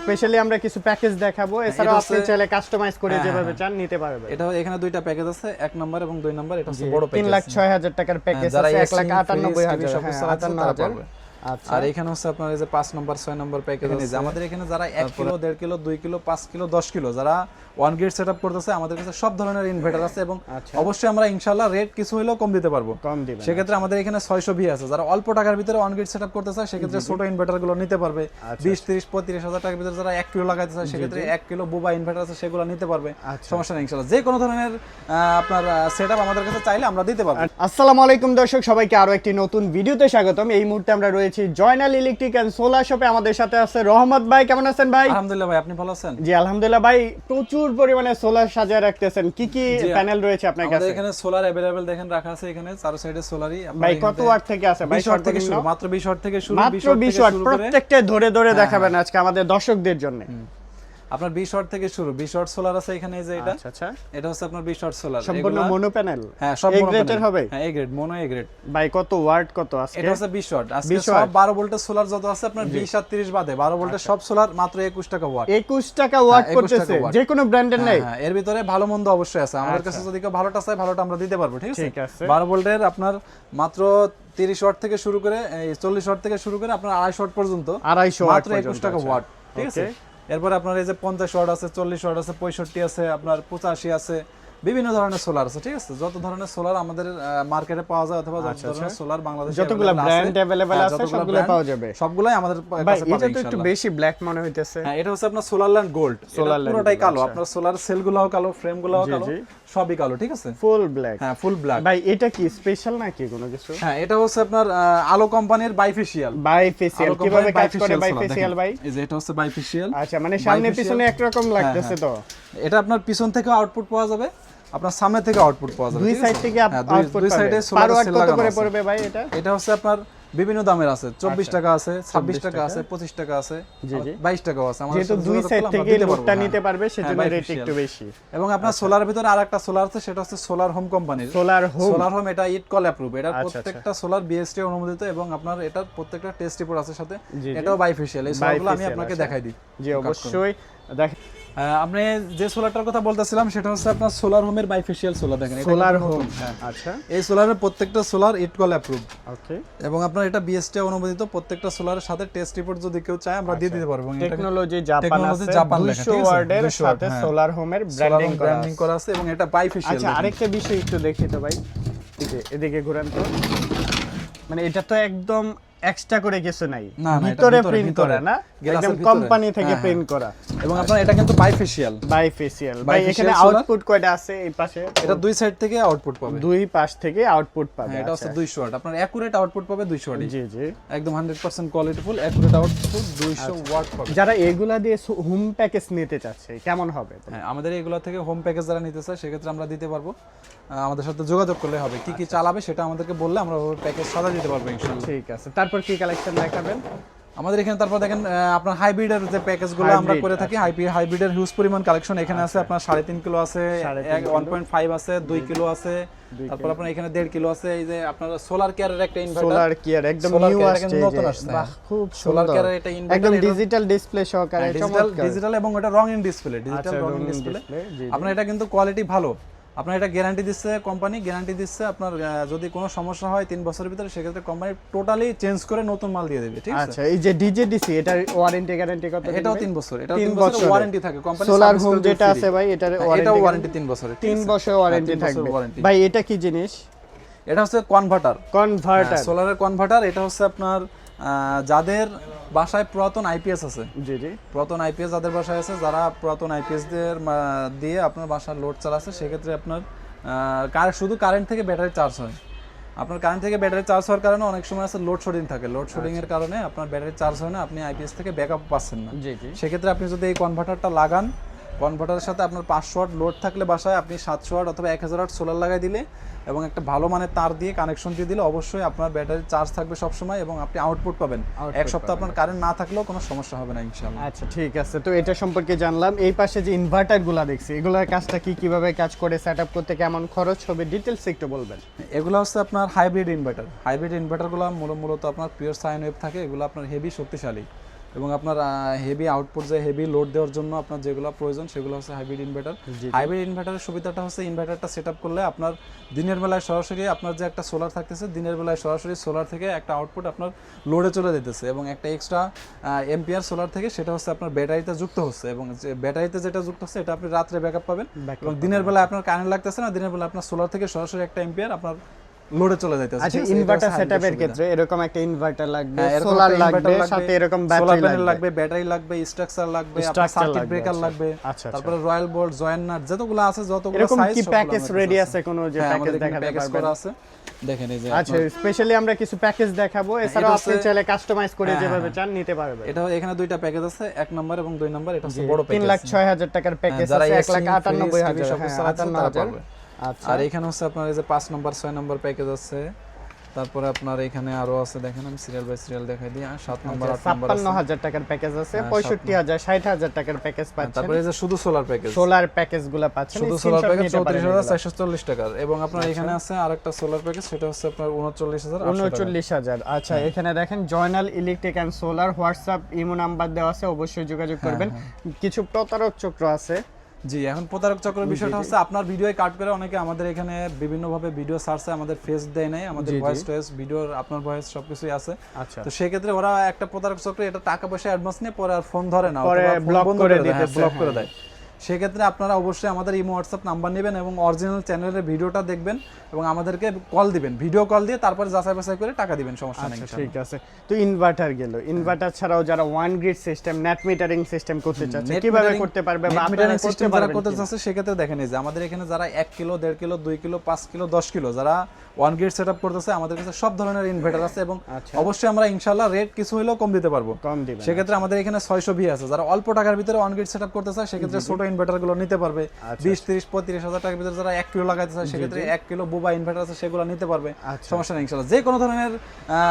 Specially আমরা কিছু package দেখাবো। এছাড়া আপনি চাইলে কাস্টমাইজ করে হ্যাঁ, যেভাবে হ্যাঁ, চান নিতে পারবেন। এটা এখানে দুইটা প্যাকেজ আছে এক নাম্বার এবং দুই নাম্বার এটা হচ্ছে বড় প্যাকেজ প্যাকেজ লাখ ছয় হাজার টাকার প্যাকেজ আছে এক AC, লাখ আটানব্বই fridge, হাজার TV সব হ্যাঁ, হাজার। পারবে। আচ্ছা। আর এখানে হচ্ছে আপনার এই যে পাঁচ নম্বর ছয় নম্বর প্যাকেজ আছে। আমাদের এখানে যারা এক কিলো দেড় কিলো দুই কিলো পাঁচ কিলো দশ কিলো যারা ওয়ান গেট সেট আপ করতেছে আমাদের কাছে সব ধরনের ইনভার্টার আছে এবং আচ্ছা। অবশ্যই আমরা ইনশাল্লাহ রেট কিছু হলেও কম দিতে পারব। কম দিবেন সেক্ষেত্রে আমাদের এখানে ছয়শো ভি আছে। যারা অল্প টাকার ভিতরে ওয়ান গেট সেট আপ করতে চায় সেক্ষেত্রে ছোট ইনভার্টারগুলো নিতে পারবে। আচ্ছা, বিশ তিরিশ পঁয়ত্রিশ হাজার টাকার ভিতরে যারা এক কিলো লাগাইতে চায় সেক্ষেত্রে এক কিলো বুবা ইনভার্টার আছে সেগুলো নিতে পারবে। আচ্ছা। সমস্যা নেই ইনশাল্লাহ যে কোনো ধরনের আপনার সেট আপ আমাদের কাছে চাইলে আমরা দিতে পারব। আসসালামু আলাইকুম দর্শক সবাইকে আরও একটি নতুন ভিডিওতে স্বাগতম। এই মুহূর্তে আমরা রয়েছি জয়নাল ইলেকট্রিক এন্ড সোলার শপে আমাদের সাথে আছে রহমত ভাই কেমন আছেন ভাই? আলহামদুলিল্লাহ ভাই আপনি ভালো আছেন? জি আলহামদুলিল্লাহ ভাই প্রচুর পরিমাণে সোলার সাজিয়ে রাখতেছেন। কি কি প্যানেল রয়েছে আপনার কাছে? এখানে সোলার अवेलेबल দেখেন রাখা আছে এখানে চারো সাইডে সোলারই ভাই কত ওয়াট থেকে আছে? ভাই শর্ট থেকে শুরু মাত্র 20 ওয়াট থেকে শুরু 20 মাত্র ওয়াট প্রত্যেকটা ধরে ধরে হ্যাঁ, দেখাবেন আজকে আমাদের দর্শকদের জন্য। আপনার 20 ওয়াট থেকে শুরু। 20 ওয়াট সোলার আছে এখানে এই যে এটা। আচ্ছা আচ্ছা। এটা হচ্ছে আপনার 20 ওয়াট সোলার সম্পূর্ণ মোনো প্যানেল হ্যাঁ সব mono গ্রেডের হবে? হ্যাঁ A grade mono A grade ভাই কত ওয়াট কত আজকে? এটা হচ্ছে 20 ওয়াট আজকে সব 12 ভোল্টের সোলার যত আছে আপনার 20 আর 30 বাদে। 12 ভোল্টের সব সোলার মাত্র 21 টাকা ওয়াট 21 টাকা ওয়াট হ্যাঁ, 21 টাকা করতেছে। যে কোনো ব্র্যান্ডের নেই। হ্যাঁ, এর ভিতরে ভালো মন্দ অবশ্যই আছে। আমাদের কাছে যদি কেউ ভালোটা চায় ভালোটা আমরা দিতে পারব ঠিক আছে? ঠিক আছে। 12 ভোল্টের আপনার মাত্র 30 ওয়াট থেকে শুরু করে 40 ওয়াট থেকে শুরু করে আপনার 250 ওয়াট পর্যন্ত। 250 ওয়াট মাত্র 21 টাকা ওয়াট ঠিক আছে? এরপরে আপনার এই যে 50 ওয়াট আছে 40 ওয়াট আছে 65 আছে, আপনার 85 আছে বিভিন্ন ধরনের সোলার আছে ঠিক আছে? যত ধরনের সোলার আমাদের মার্কেটে পাওয়া যায় অথবা যত ধরনের সোলার বাংলাদেশে আচ্ছা, যতগুলো available brand available হ্যাঁ, আছে, সবগুলো পাওয়া যাবে। সবগুলাই আমাদের কাছে এটা তো একটু বেশি ব্ল্যাক মনে হইতেছে। হ্যাঁ এটা হচ্ছে আপনার সোলার ল্যান্ড গোল্ড সোলার পুরোটাই কালো আচ্ছা। আপনার সোলার সেল গুলাও কালো ফ্রেম গুলাও জি, কালো। সবই কালো ঠিক আছে? ফুল ব্ল্যাক হ্যাঁ ফুল ব্ল্যাক ভাই এটা কি স্পেশাল নাকি কোনো কিছু? হ্যাঁ এটা হচ্ছে আপনার আলো কোম্পানির বাইফেশিয়াল বাই ফেসিয়াল কীভাবে কাজ করে বাই ফেসিয়াল ভাই? এই যে এটা হচ্ছে বাইফেশিয়াল আচ্ছা মানে সামনে। পিছনে একরকম লাগতেছে তো। এটা আপনার পিছন থেকে আউটপুট পাওয়া যাবে। আপনার সামনে থেকে আউটপুট পাওয়া যাবে দুই সাইড থেকে হ্যাঁ, আউটপুট দুই সাইডে সোলার সেল কত করে পড়বে ভাই এটা? এটা হচ্ছে আপনার বিভিন্ন দামের আছে চব্বিশ টাকা আছে ছাব্বিশ টাকা টাকা। আছে পঁচিশ টাকা আছে জি, জি। বাইশ টাকাও আছে। আমাদের যেহেতু দুই সাইড থেকে লোডটা হ্যাঁ। নিতে পারবে সেজন্য হ্যাঁ, রেট একটু বেশি। এবং আপনার সোলার ভিতরে আর একটা সোলার আছে সেটা হচ্ছে সোলার হোম কোম্পানির সোলার হোম সোলার হোম এটা ইট কল অ্যাপ্রুভ এটার আচ্ছা, প্রত্যেকটা সোলার বিএসটি অনুমোদিত এবং আপনার এটার প্রত্যেকটা টেস্ট রিপোর্ট আছে সাথে। এটাও বাইফেশিয়াল এই সোলারগুলো আমি আপনাকে আচ্ছা। দেখাই দিই। জি অবশ্যই। দেখ আহ, আপনি যে সোলারটার কথা বলতেছিলাম সেটা হচ্ছে আপনার সোলার হোমের বাইফেশিয়াল সোলার দেখেন সোলার হোম হ্যাঁ। আচ্ছা। এই সোলারের প্রত্যেকটা সোলার ইট কল অ্যাপ্রুভ ওকে এবং আপনার এটা বিএসটি অনুমোদিত প্রত্যেকটা সোলারের সাথে টেস্ট রিপোর্ট যদি কেউ চায় আমরা দিয়ে দিতে পারব। টেকনোলজি জাপান আছে জাপান লেখা, আছে? ওয়ার্ডের সাথে। সোলার হোমের ব্র্যান্ডিং হোম করা ব্র্যান্ডিং আছে। করা আছে এবং এটা বাইফেশিয়াল আচ্ছা আরেকটা বিষয় একটু দেখি তো ভাই। এদিকে ঘুরান তো। মানে এটা তো একদম এক্সট্রা করে কিছু নাই। ভিতরে প্রিন্ট। করা না একদম কোম্পানি থেকে হ্যাঁ, প্রিন্ট করা। এবং আপনার এটা কিন্তু বাইফেশিয়াল বাই ফেসিয়াল ভাই এখানে আউটপুট কয়টা আছে এই পাশে? এটা দুই সাইড থেকে আউটপুট পাবে। দুই পাশ থেকে আউটপুট পাবে হ্যাঁ, এটা হচ্ছে আচ্ছা। 200 ওয়াট আপনার অ্যাকুরেট আউটপুট পাবে 200 ওয়াট জি জি। একদম 100% কোয়ালিটিফুল অ্যাকুরেট আউটপুট 200 ওয়াট পাবে। যারা এগুলা দিয়ে হোম প্যাকেজ নিতে চাচ্ছে কেমন হবে? হ্যাঁ আমাদের এগুলা থেকে হোম প্যাকেজ যারা নিতে চায় সেক্ষেত্রে আমরা দিতে পারব। আমাদের সাথে যোগাযোগ করলে হবে। কি কি চালাবে সেটা আমাদেরকে বললে আমরা প্যাকেজ সাজা দিতে পারব ইনশাআল্লাহ। ঠিক আছে। তারপর কি কালেকশন দেখাবেন? আমাদের এখানে তারপর দেখেন আপনার হাইব্রিডের যে প্যাকেজগুলো আমরা করে থাকি হাইব্রিডের হিউজ পরিমাণ কালেকশন এখানে আছে। আপনার সাড়ে তিন কিলো আছে ওয়ান পয়েন্ট ফাইভ আছে দুই কিলো আছে। তারপর আপনার এখানে দেড় কিলো আছে। এই যে আপনার সোলার কেয়ারের একটা ইনভার্টার সোলার কেয়ার একদম নিউ আসছে নতুন আসছে, বাহ হ্যাঁ। খুব সোলার কেয়ারের এটা ইনভার্টার একদম ডিজিটাল ডিসপ্লে সহকারে ডিজিটাল ডিজিটাল এবং এটা রং ইন ডিসপ্লে ডিজিটাল আচ্ছা, রঙিন রঙিন ডিসপ্লে। আপনার এটা কিন্তু কোয়ালিটি ভালো। আপনার এটা গ্যারান্টি দিচ্ছে কোম্পানি গ্যারান্টি দিচ্ছে আপনার যদি কোনো সমস্যা হয় তিন বছরের ভিতরে সেক্ষেত্রে কোম্পানি টোটালি চেঞ্জ করে নতুন মাল দিয়ে দেবে ঠিক আছে? আচ্ছা এই যে ডিজেডিসি এটার ওয়ারেন্টি গ্যারান্টি কত এটাও তিন বছর এটাও তিন বছর ওয়ারেন্টি থাকে কোম্পানি সোলার হোম যেটা আছে ভাই এটার এটাও ওয়ারেন্টি ওয়ারেন্টি তিন বছরের তিন? বছর ওয়ারেন্টি তিন থাকবে। ভাই এটা কি জিনিস? এটা হচ্ছে কনভার্টার কনভার্টার সোলারের কনভার্টার এটা হচ্ছে আপনার যাদের বাসায় পুরাতন আইপিএস আছে। জি জি। পুরাতন আইপিএস যাদের বাসায় আছে যারা পুরাতন আইপিএস দের দিয়ে আপনার বাসার লোড চালাচ্ছে সেক্ষেত্রে আপনার শুধু কারেন্ট থেকে ব্যাটারি চার্জ হয়। আপনার কারেন্ট থেকে ব্যাটারি চার্জ হওয়ার কারণে অনেক সময় আছে লোড শেডিং থাকে। লোড শেডিং এর কারণে আপনার ব্যাটারি চার্জ হয় না আপনি আইপিএস থেকে ব্যাকআপ পাচ্ছেন না। জি জি। সেক্ষেত্রে আপনি যদি এই কনভার্টারটা লাগান কনভার্টারের সাথে আপনার পাঁচশো ওয়াট লোড থাকলে বাসায় আপনি সাতশো ওয়াট অথবা এক হাজার ওয়াট সোলার লাগাই দিলে এবং একটা ভালো মানের তার দিয়ে কানেকশন দিয়ে দিলে অবশ্যই আপনার ব্যাটারি চার্জ থাকবে সবসময় এবং আপনি আউটপুট পাবেন। এক সপ্তাহ আপনার কারেন্ট না থাকলেও কোনো সমস্যা হবে না ইনশাআল্লাহ। আচ্ছা ঠিক আছে। তো এটা সম্পর্কে জানলাম। এই পাশে যে ইনভার্টারগুলা দেখছি এগুলোর কাজটা কি কীভাবে কাজ করে সেট আপ করতে কেমন খরচ হবে ডিটেলস একটু বলবেন। এগুলো হচ্ছে আপনার হাইব্রিড ইনভার্টার হাইব্রিড ইনভার্টারগুলো মূল- মূলত আপনার পিওর সাইন ওয়েভ থাকে এগুলো আপনার হেভি শক্তিশালী। এবং আপনার হেভি আউটপুট যে হেভি লোড দেওয়ার জন্য আপনার যেগুলো প্রয়োজন সেগুলো হচ্ছে হাইব্রিড ইনভার্টার হাইব্রিড ইনভার্টারের সুবিধাটা হচ্ছে ইনভার্টারটা সেট করলে আপনার দিনের বেলায় সরাসরি আপনার যে একটা সোলার থাকতেছে দিনের বেলায় সরাসরি সোলার থেকে একটা আউটপুট আপনার লোডে চলে যেতেছে এবং একটা এক্সট্রা এম্পিয়ার সোলার থেকে সেটা হচ্ছে আপনার ব্যাটারিতে যুক্ত হচ্ছে এবং যে ব্যাটারিতে যেটা যুক্ত হচ্ছে এটা আপনি রাত্রে ব্যাকআপ পাবেন এবং দিনের বেলায় আপনার কারেন্ট লাগতেছে না দিনের বেলা আপনার সোলার থেকে সরাসরি একটা এম্পিয়ার আপনার লোডে চলে যাইতেছে আচ্ছা আছে? এটা ইনভার্টার সেটআপের ক্ষেত্রে এরকম একটা ইনভার্টার লাগবে হ্যাঁ, সোলার লাগবে সাথে এরকম ব্যাটারি লাগবে লাগবে ব্যাটারি লাগবে স্ট্রাকচার লাগবে Structure সার্কিট ব্রেকার আচ্ছা। লাগবে আচ্ছা, আচ্ছা। তারপরে রয়্যাল বোল্ট জয়েন্ট নাট যতগুলো আছে যতগুলো এরকম কি প্যাকেজ রেডি আছে কোনো যে প্যাকেজ দেখাতে পারবেন আছে দেখেন এই যে আচ্ছা স্পেশালি আমরা কিছু প্যাকেজ দেখাবো এছাড়াও এটা আপনি চাইলে কাস্টমাইজ করে হ্যাঁ, যেভাবে হ্যাঁ। চান নিতে পারবেন এটা এখানে দুইটা প্যাকেজ আছে এক নাম্বার এবং দুই নাম্বার এটা হচ্ছে বড় প্যাকেজ লাখ ছয় হাজার টাকার প্যাকেজ আছে এক লাখ AC, আটানব্বই fridge, হাজার TV সব হ্যাঁ, চালাচ্ছে তারা পারবে। আচ্ছা। আর এখানে হচ্ছে আপনার এই যে পাঁচ নম্বর ছয় নম্বর প্যাকেজ আছে। তারপরে আপনার এখানে আরও আছে দেখেন আমি সিরিয়াল বাই সিরিয়াল দেখাই দিই। আর সাত নাম্বার আট নাম্বার ছাপ্পান্ন হাজার টাকার প্যাকেজ আছে হ্যাঁ, পঁয়ষট্টি হাজার ষাট হাজার টাকার প্যাকেজ হ্যাঁ, পাচ্ছেন। তারপরে এই যে শুধু সোলার প্যাকেজ সোলার প্যাকেজগুলো পাচ্ছেন শুধু সোলার প্যাকেজ নিতে পারেন চৌত্রিশ হাজার এগুলা। চল্লিশ টাকার। এবং আপনার এখানে আছে আরেকটা সোলার প্যাকেজ সেটা হচ্ছে আপনার উনচল্লিশ হাজার উনচল্লিশ হাজার আচ্ছা হ্যাঁ। এখানে দেখেন Joynal electric and solar WhatsApp imo number দেওয়া আছে অবশ্যই যোগাযোগ হ্যাঁ, করবেন। কিছু প্রতারক চক্র আছে জি এখন প্রতারক চক্রের বিষয়টা হচ্ছে আপনার ভিডিও কাট করে অনেকে আমাদের এখানে বিভিন্ন ভাবে ভিডিও সার্চে আমাদের ফেস দেয় নাই আমাদের। ভয়েস টয়েস ভিডিওর আপনার ভয়েস সবকিছুই আছে। তো তো সেক্ষেত্রে ওরা একটা প্রতারক চক্র এটা টাকা পয়সা অ্যাডভান্স নিয়ে পরে আর ফোন ধরে না ব্লক করে দেয়। ব্লক করে হ্যাঁ। দেয়। সেক্ষেত্রে আপনারা অবশ্যই আমাদের ইমো হোয়াটসঅ্যাপ নাম্বার নেবেন এবং অরিজিনাল চ্যানেলের ভিডিওটা দেখবেন এবং আমাদেরকে কল দিবেন। ভিডিও কল দিয়ে তারপরে যাচাই বাছাই করে টাকা দিবেন সমস্যা নেই আচ্ছা ঠিক আছে। তো ইনভার্টার গেল। ইনভার্টার ছাড়াও যারা on grid system net metering system করতে চাচ্ছে কীভাবে করতে পারবে বা করতে system যারা করতে? চাচ্ছে সেক্ষেত্রে দেখেন এই যে আমাদের এখানে যারা এক কিলো দেড় কিলো দুই কিলো পাঁচ কিলো দশ কিলো যারা ওয়ান গেট সেট আপ করতেছে আমাদের কাছে সব ধরনের ইনভার্টার আছে এবং আচ্ছা। অবশ্যই আমরা ইনশাল্লাহ রেট কিছু হলেও কম দিতে পারব। কম দিবেন সেক্ষেত্রে আমাদের এখানে ছয়শো ভি আছে। যারা অল্প টাকার ভিতরে ওয়ান গেট সেট আপ করতে চায় সেক্ষেত্রে ছোট ইনভার্টারগুলো নিতে পারবে। আচ্ছা, বিশ তিরিশ পঁয়ত্রিশ হাজার টাকার ভিতরে যারা এক কিলো লাগাইতে চায় সেক্ষেত্রে এক কিলো বুবা ইনভার্টার আছে সেগুলো নিতে পারবে। আচ্ছা। সমস্যা নেই ইনশাল্লাহ যে কোনো ধরনের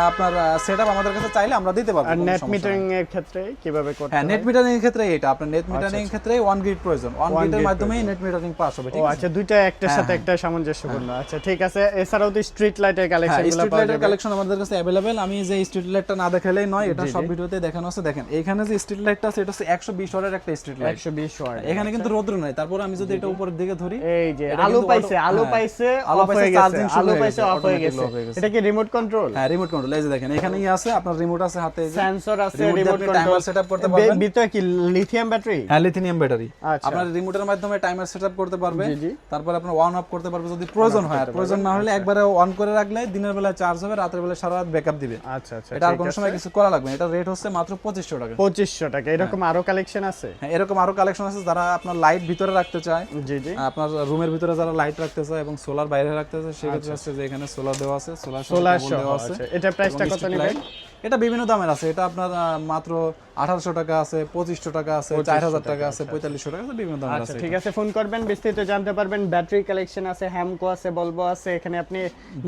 আপনার সেট আমাদের কাছে চাইলে আমরা দিতে পারব নেট মিটারিং এর ক্ষেত্রে কীভাবে করতে হ্যাঁ নেট মিটারিং এর ক্ষেত্রে এটা আপনার নেট আচ্ছা, মিটারিং এর ক্ষেত্রে ওয়ান গ্রিড প্রয়োজন। ওয়ান গ্রিডের মাধ্যমেই নেট মিটারিং পাস হবে ঠিক আছে? আচ্ছা দুইটা একটার হ্যাঁ, সাথে হ্যাঁ। একটা সামঞ্জস্যপূর্ণ। আচ্ছা ঠিক আছে। এছাড়াও তো স্ট্রিট লাইটের হ্যাঁ কালেকশনগুলো স্ট্রিট লাইটের কালেকশন আমাদের কাছে অ্যাভেলেবেল আমি যে স্ট্রিট লাইটটা না দেখালেই নয় এটা সব। ভিডিওতে দেখানো আছে। দেখেন এখানে যে স্ট্রিট লাইটটা আছে এটা হচ্ছে একশো বিশ ওয়াটের একটা স্ট্রিট লাইট 120 ওয়াট। এখানে কিন্তু রোদ্র নাই। তারপর আমি যদি এটা উপরের দিকে ধরি এই যে আলো পাইছে আলো হ্যাঁ, পাইছে আলো অফ পাইছে, হয়ে গেছে শুরু আলো পাইছে অফ হয়ে গেছে। হয়ে। এটা কি রিমোট কন্ট্রোল হ্যাঁ রিমোট কন্ট্রোল এই যে দেখেন এখানেই আছে আপনার রিমোট আছে হাতে এই যে সেন্সর আছে রিমোট আপনি কন্ট্রোল timer setup করতে পারবেন। ভিতরে কি লিথিয়াম ব্যাটারি হ্যাঁ লিথিয়াম ব্যাটারি আচ্ছা। আপনার রিমোটের মাধ্যমে টাইমার সেটআপ করতে পারবে। জি, জি। তারপর আপনার অন অফ করতে পারবে যদি প্রয়োজন হয়। আর প্রয়োজন না হলে একবারে অন করে রাখলে দিনের বেলা চার্জ হবে রাতের বেলা সারা রাত ব্যাকআপ দিবে। আচ্ছা আচ্ছা এটা আর কোনো সময় কিছু করা লাগবে না। এটা রেট হচ্ছে মাত্র পঁচিশশো টাকা। পঁচিশশো টাকা এরকম আরও কালেকশন আছে? হ্যাঁ এরকম আরও কালেকশন আছে যারা আপনার লাইট ভিতরে রাখতে চায় জি জি। আপনার রুমের ভিতরে যারা লাইট রাখতে চায় এবং সোলার বাইরে রাখতে চায় সেক্ষেত্রে হচ্ছে যে এখানে সোলার দেওয়া আছে সোলার সোলার দেওয়া আছে। আচ্ছা এটা প্রাইসটা কত নেবেন? এটা বিভিন্ন দামের আছে। এটা আপনার মাত্র আঠারোশো টাকা আছে পঁচিশশো টাকা আছে চার হাজার টাকা আছে পঁয়তাল্লিশশো টাকা আছে বিভিন্ন দামের আচ্ছা আছে ঠিক আছে ফোন করবেন বিস্তারিত জানতে পারবেন। ব্যাটারি কালেকশন আছে হ্যামকো আছে বলব আছে এখানে আপনি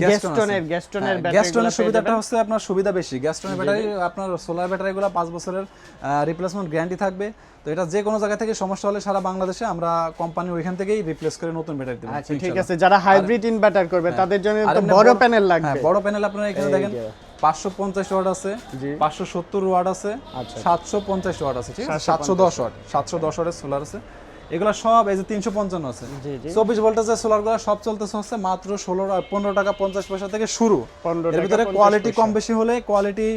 গ্যাস্টনের গ্যাস্টনের হ্যাঁ, গ্যাস্টনের সুবিধাটা হচ্ছে আপনার সুবিধা বেশি। গ্যাস্টনের ব্যাটারি আপনার সোলার ব্যাটারিগুলো পাঁচ বছরের রিপ্লেসমেন্ট গ্যারান্টি থাকবে। তো এটা যে কোনো জায়গা থেকে সমস্যা হলে সারা বাংলাদেশে আমরা কোম্পানি ওইখান থেকেই রিপ্লেস করে নতুন ব্যাটারি দেবো আচ্ছা ঠিক আছে যারা হাইব্রিড ইনভার্টার করবে তাদের জন্য তো বড় প্যানেল হ্যাঁ লাগবে। বড় প্যানেল আপনারা এখানে দেখেন। পাঁচশো পঞ্চাশ ওয়াট আছে। পাঁচশো সত্তর ওয়াট আছে আচ্ছা। সাতশো পঞ্চাশ ওয়াট আছে ঠিক আছে 750 সাতশো দশ ওয়াট সাতশো দশ ওয়াটের সোলার আছে এগুলো সব এই যে তিনশো পঞ্চান্ন আছে। জি জি। চব্বিশ ভোল্টেজের সোলারগুলো সব চলতেছে হচ্ছে মাত্র ষোলো পনেরো টাকা পঞ্চাশ পয়সা থেকে শুরু। এর ভিতরে কোয়ালিটি কম বেশি হলে কোয়ালিটি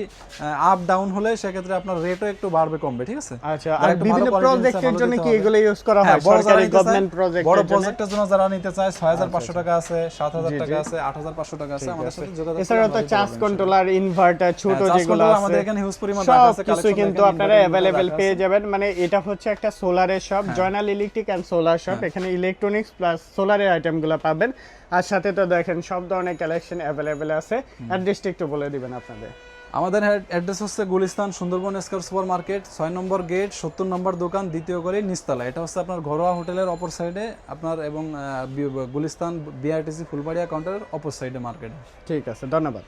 আপ ডাউন হলে সেক্ষেত্রে আপনার রেটও একটু বাড়বে কমবে ঠিক আছে? আচ্ছা আর বিভিন্ন প্রজেক্টের জন্য কি এগুলো ইউজ করা হ্যাঁ, হয়? বড় সরকারি গভর্নমেন্ট প্রজেক্ট বড় প্রজেক্টের জন্য যারা নিতে চায় ছয় হাজার পাঁচশো টাকা আছে সাত হাজার জি, টাকা আছে আট হাজার পাঁচশো টাকা আছে আমাদের সাথে যোগাযোগ করে এছাড়াও তো চার্জ কন্ট্রোলার ইনভার্টার ছোট যেগুলো আছে আমাদের এখানে huge পরিমাণ আছে, কিছু কিন্তু আপনারা অ্যাভেলেবেল পেয়ে যাবেন। মানে এটা হচ্ছে একটা সোলারের shop Joynal electric and solar shop. এখানে ইলেকট্রনিক্স প্লাস সোলারের আইটেমগুলো পাবেন। আর সাথে তো দেখেন সব ধরনের কালেকশন অ্যাভেলেবেল আছে। অ্যাড্রেসটা একটু বলে দিবেন আপনাদের। আমাদের অ্যাড্রেস হচ্ছে Gulistan Sundarban square super market ছয় নম্বর গেট সত্তর নম্বর দোকান দ্বিতীয় করে নিস্তালা। এটা হচ্ছে আপনার ঘরোয়া হোটেলের অপর সাইডে আপনার এবং গুলিস্তান বিআরটিসি ফুলবাড়িয়া কাউন্টারের অপর সাইডে মার্কেটে ঠিক আছে ধন্যবাদ।